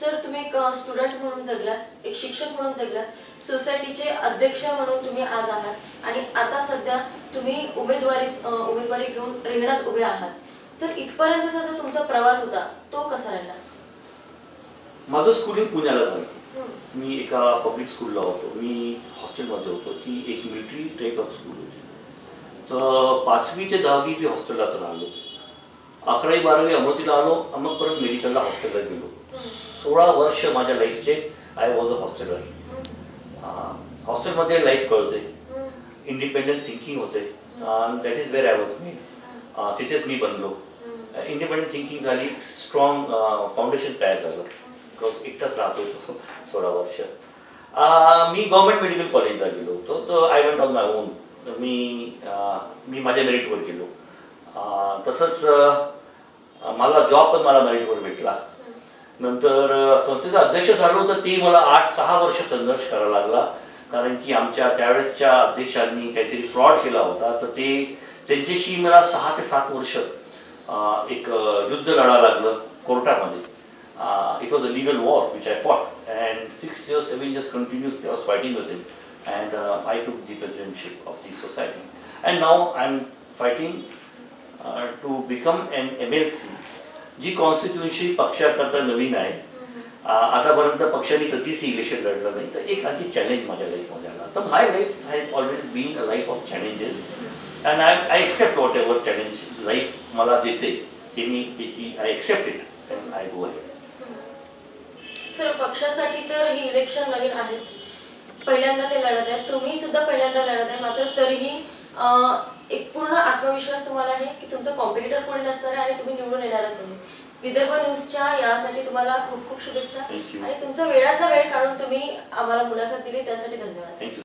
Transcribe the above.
Sir तुम्ही एक student म्हणून जगलात एक शिक्षक म्हणून जगलात सोसायटीचे अध्यक्ष म्हणून तुम्ही आज आहात आणि आता सध्या तुम्ही उमेदवारी उमेदवारी घेऊन रिंगणात उभे आहात. तर इथपर्यंतचा जो तुमचा प्रवास होता तो कसा राहिला? माझं स्कूलिंग पुण्याला झालं. मी एका पब्लिक स्कूलला होतो. मी हॉस्टेलमध्ये होतो. ती एक मिलिटरी टाईप ऑफ स्कूल होती. तर पाचवी ते दहावी मी हॉस्टेललाच राहिलो. अकरावी बारावी अमरावतीला आलो. मग परत मेडिकलला हॉस्टेलला गेलो. सोळा वर्ष माझ्या लाईफचे आय वॉज अ हॉस्टेलर. हॉस्टेलमध्ये लाईफ कळते. इंडिपेंडंट थिंकिंग होते. That is where I was मी तिथेच मी बनलो. इंडिपेंडंट थिंकिंग झाली स्ट्रॉंग फाउंडेशन तयार झालं. बिकॉज एकटाच राहत होतो सोळा वर्ष. मी गव्हर्नमेंट मेडिकल कॉलेजला गेलो होतो. तर I went on my own मी मी माझ्या मेरिटवर गेलो. तसंच मला जॉब पण मला मेरिटवर भेटला. नंतर संस्थेचा अध्यक्ष झालो तर ती मला आठ सहा वर्ष संघर्ष करावा लागला. कारण की आमच्या त्यावेळेसच्या अध्यक्षांनी काहीतरी फ्रॉड केला होता. तर ते त्यांच्याशी मला सहा ते सात वर्ष एक युद्ध लढा लागलं कोर्टामध्ये. It was a legal war which I fought and six years seven years continuously was fighting with him and I took the presidentship of the society and now I am fighting to become an M L C G constituency पक्षाकरता नवीन आहे. आतापर्यंत पक्षाने कधीच election लढलं नाही. तर एक आणखी challenge माझ्या लाईफमध्ये आला. तर my life has always been a life of challenges and I I accept whatever challenge life मला देते. ते मी त्याची I accept it and I go आहे सर पक्षासाठी तर ही इलेक्शन नवीन आहेच. पहिल्यांदा ते लढत आहेत तुम्ही सुद्धा पहिल्यांदा लढत आहे. मात्र तरीही एक पूर्ण आत्मविश्वास तुम्हाला आहे की तुमचं कॉम्पिटिटर कोणी नसणार आहे आणि तुम्ही निवडून येणारच आहे. विदर्भ न्यूजच्या यासाठी तुम्हाला खूप खूप शुभेच्छा. आणि तुमचा वेळातला वेळ काढून तुम्ही आम्हाला मुलाखत दिली त्यासाठी धन्यवाद.